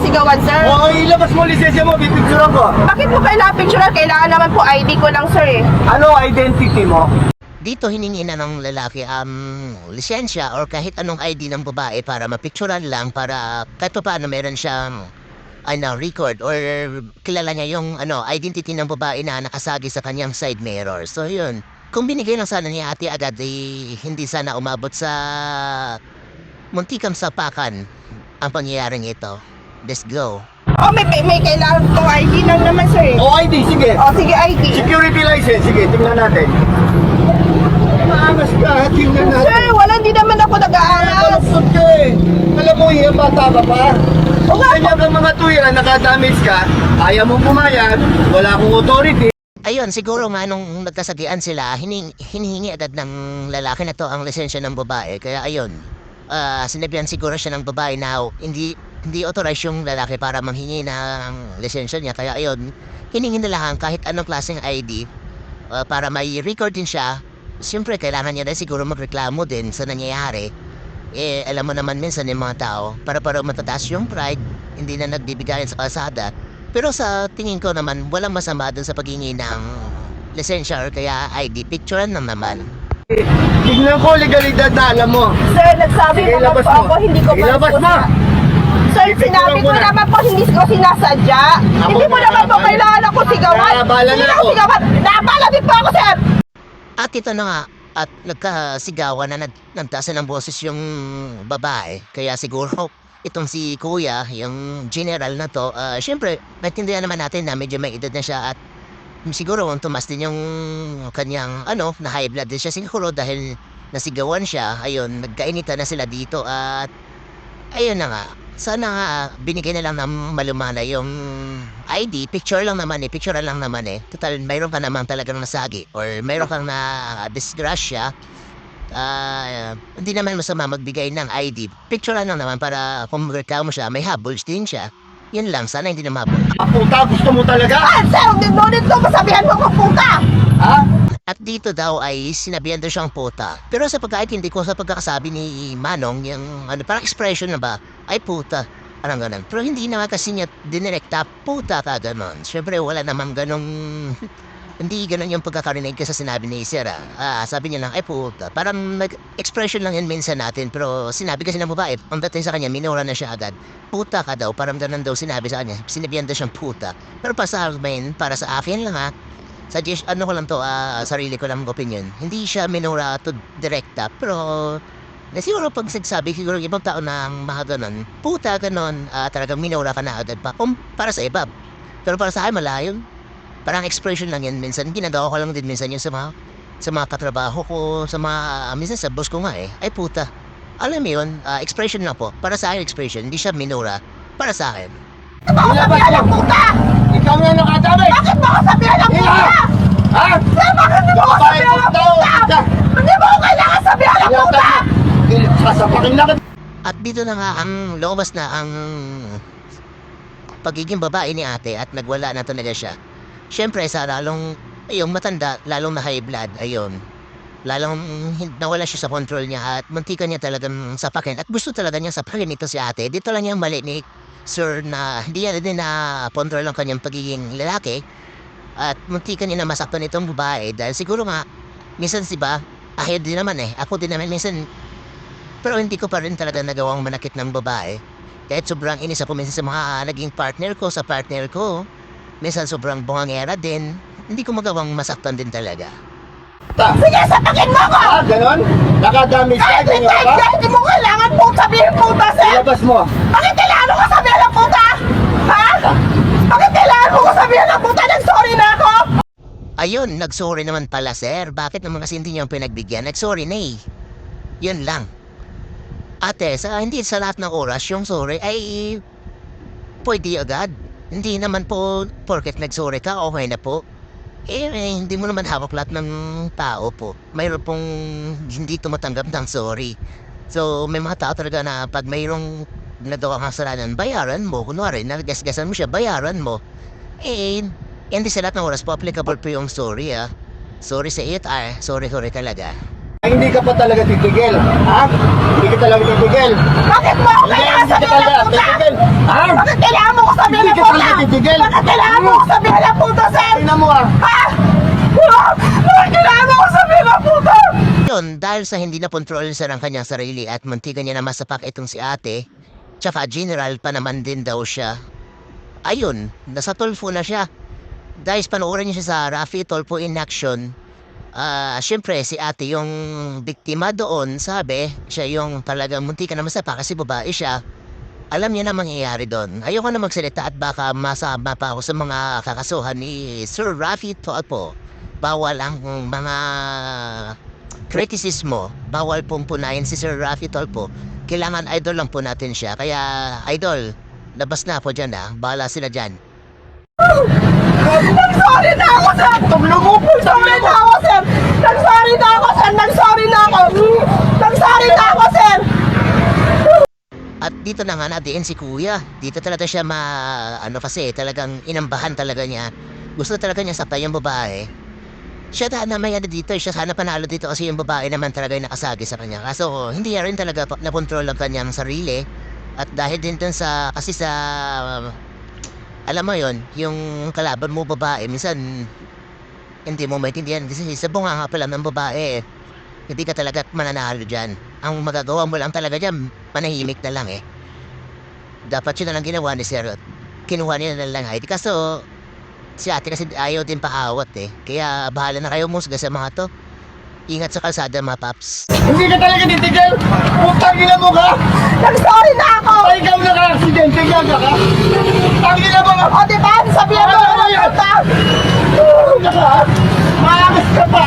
sigawan, sir. Oo, ilabas mo lisensya mo, pipicturean ko. Bakit mo kailangan picture? Kailangan naman po ID ko lang, sir eh. Ano identity mo? Dito hiningi na ng lalaki um, lisensya or kahit anong ID ng babae para mapicturan lang para kahit pa paano meron siyang ano, record or kilala niya yung ano, identity ng babae na nakasagi sa kanyang side mirror. So yun, kung binigay lang sana ni ate agad, eh, hindi sana umabot sa muntikang sapakan ang pangyayaring ito. Let's go. Oh, may, may kailangan po ID lang naman, sir eh. O ID, sige. Oh, sige, ID. Security license, sige, tingnan natin. Maangas ka, tingnan natin. Sir, wala, hindi naman ako nag-aaral. Kalapsot ka eh. Alam mo, yan, bata ka pa. O nga, Kanya ka mga tuya, nakadamage ka, ayaw mong pumayag, wala akong authority. Ayun, siguro nga nung nagkasagian sila, hining, hinihingi agad ng lalaki na to ang lisensya ng babae. Kaya ayun, ah sinabihan siguro siya ng babae na hindi hindi authorized yung lalaki para manghingi ng lisensya niya. Kaya ayun, hiningi nila lang kahit anong klaseng ID ah, para may record din siya. Siyempre, kailangan niya din siguro magreklamo din sa nangyayari. Eh, alam mo naman minsan yung mga tao, para para matataas yung pride, hindi na nagbibigayan sa kalsada. Pero sa tingin ko naman, walang masama dun sa paghingi ng lisensya or kaya ID. Picturean lang naman. Tignan ko legalidad na alam mo. sir, nagsabi Sige, ilabas po mo. ako, hindi ko pa Ilabas mo. Sir, sinabi ko naman po, hindi ko sinasadya. Ako hindi mo na, naman po kailangan ako sigawan. Nakabala Hindi na ako sigawan. Nakabala din po ako, sir. At ito na nga, at nagkasigawan na nag, nagtaas na ng boses yung babae. Kaya siguro itong si kuya, yung general na to, ah, syempre, naintindihan naman natin na medyo may edad na siya at siguro tumas din yung kanyang, ano, na high blood din siya siguro dahil nasigawan siya. Ayun, nagkainitan na sila dito at ayun na nga. Sana binigay na lang ng malumana yung ID. Picture lang naman eh. Picture lang naman eh. Total, mayroon ka naman talagang nasagi or mayroon kang na disgrasya. Ah, hindi naman masama magbigay ng ID. Picture lang naman para kung reklamo siya, may habol din siya. Yun lang, sana hindi na mahabol. Ah, puta, gusto mo talaga? Ah, sir, hindi mo nito masabihan mo ko puta. Ha? At dito daw ay sinabihan daw siyang puta. Pero sa pagkaintindi ko sa pagkakasabi ni Manong, yung ano, parang expression na ba, ay puta. Parang ganun. Pero hindi naman kasi niya dinirekta, puta ka ganun. Siyempre wala namang ganong... hindi ganun yung pagkakarinig ko sa sinabi ni Sir. ah. Ah, sabi niya lang, ay puta. Parang nag-expression lang yun minsan natin. Pero sinabi kasi ng babae, ang dating sa kanya, minura na siya agad. Puta ka daw, parang ganun daw sinabi sa kanya. Sinabihan daw siyang puta. Pero para sa akin, para sa akin lang ha, suggest ano ko lang to, ah, sarili ko lang opinion. Hindi siya minura to direkta, pero na siguro pag nagsabi, siguro ibang tao na ang mga ganon, puta ganon, ah, talagang minura ka na agad pa, kung para sa iba. Pero para sa akin, malayo. Parang expression lang yan minsan. Ginagawa ko lang din minsan yun sa mga, sa mga katrabaho ko, sa mga, ah, minsan sa boss ko nga eh, ay puta. Alam mo yun, ah, expression lang po. Para sa akin, expression. Hindi siya minura. Para sa akin. Mo sabihan ng puta? Ikaw nga nakadamay. Bakit mo ako sabihan ng puta? Ha? Sir, bakit mo ako Babae sabihan ng puta, puta? puta. Hindi mo ako kailangan sabihan ng Ayaw puta. ka. Sasapakin na kita. At dito na nga ang lumabas na ang pagiging babae ni ate at nagwala na talaga siya. Siyempre sa lalong, ayun, matanda, lalong na high blood, ayun. Lalong nawala siya sa control niya at muntikan niya talagang sapakin. At gusto talaga niya sapakin ito si ate. Dito lang yung mali ni Sir na hindi niya din na control ang kanyang pagiging lalaki. At muntikan niya na masaktan itong babae dahil siguro nga, minsan si ba, ayaw din naman eh. Ako din naman minsan pero hindi ko pa rin talaga nagawang manakit ng babae. Kahit sobrang inis ako minsan sa mga ah, naging partner ko, sa partner ko. Minsan sobrang bungangera din. Hindi ko magawang masaktan din talaga. Ta. Sige, sapakin mo ako. Ah, ganon? Nakadamage ka, ganyan ka? hindi mo kailangan po sabihin puta, sir. Ilabas mo. Bakit kailangan mo ko sabihan ng puta? Ha? Bakit kailangan mo ko sabihan ng puta? Nag-sorry na ako. Ayun, nagsorry naman pala sir. Bakit naman kasi hindi niyo ang pinagbigyan? Nagsorry na eh. Yun lang. Ate, sa, hindi sa lahat ng oras yung sorry ay pwede agad. Hindi naman po porket nagsorry ka, okay na po. Eh, eh, hindi mo naman hawak lahat ng tao po. Mayroon pong hindi tumatanggap ng sorry. So, may mga tao talaga na pag mayroong nagawa kang kasalanan, bayaran mo. Kunwari, nagasgasan mo siya, bayaran mo. Eh, hindi sa lahat ng oras po applicable po yung sorry ah. Sorry sa it, ah. Sorry, sorry talaga. Ay, hindi ka pa talaga titigil. Ha? Hindi ka talaga titigil. Bakit mo ako Hindi, kailangan hindi ka sabihan talaga ng puta? titigil. Ha? Bakit kailangan mo ko sabihan Hindi ng ka puta? talaga titigil. Bakit kailangan mo ko sabihan ng puta, sir? Tingnan mo ah. Ha? Bakit kailangan mo ko sabihan ng puta? Yun, dahil sa hindi na control sa ng kanyang sarili at muntikan niya na masapak itong si ate, tsaka general pa naman din daw siya. Ayun, nasa tulfo na siya. Dahil panoorin niyo siya sa Rafi Tolpo in action, ah, syempre si ate yung biktima doon, sabi, siya yung talagang muntikan na masapak kasi babae siya. Alam niya na mangyayari doon. Ayoko na magsalita at baka masama pa ako sa mga kakasuhan ni Sir Rafi Tolpo. Bawal ang mga kritisismo, bawal pong punayin si Sir Rafi Tolpo. Kailangan idol lang po natin siya. Kaya, idol, labas na po dyan ha. Bahala sila dyan. Nag-sorry na ako, sir! Nag-sorry na ako, sir! Nag-sorry na ako, sir! Nag-sorry na ako! Nag-sorry na ako, sir! At dito na nga natin si Kuya. Dito talaga siya ma... Ano kasi, talagang inambahan talaga niya. Gusto talaga niya sapay yung babae. Siya na may ano dito, siya sana panalo dito kasi yung babae naman talaga yung nakasagi sa kanya. Kaso hindi niya rin talaga nakontrol ang kanyang sarili. At dahil din dun sa, kasi sa, alam mo yon yung kalaban mo babae, minsan hindi mo maintindihan kasi sa bunga nga pala ng babae, hindi ka talaga mananalo dyan. Ang magagawa mo lang talaga dyan, manahimik na lang eh. Dapat yun na lang ginawa ni Sir. Kinuha niya na lang ID. Kaso, si ate kasi ayaw din paawat eh. Kaya bahala na kayo musga sa mga to. Ingat sa kalsada mga paps. Hindi ka talaga titigil. Putang ina mo ka. Nag-sorry na ako! Ay, ikaw naka-aksidente ka ka. Putang ina mo ka. O, diba? Sabihan mo ako ng puta! Naka. Maagas ka pa.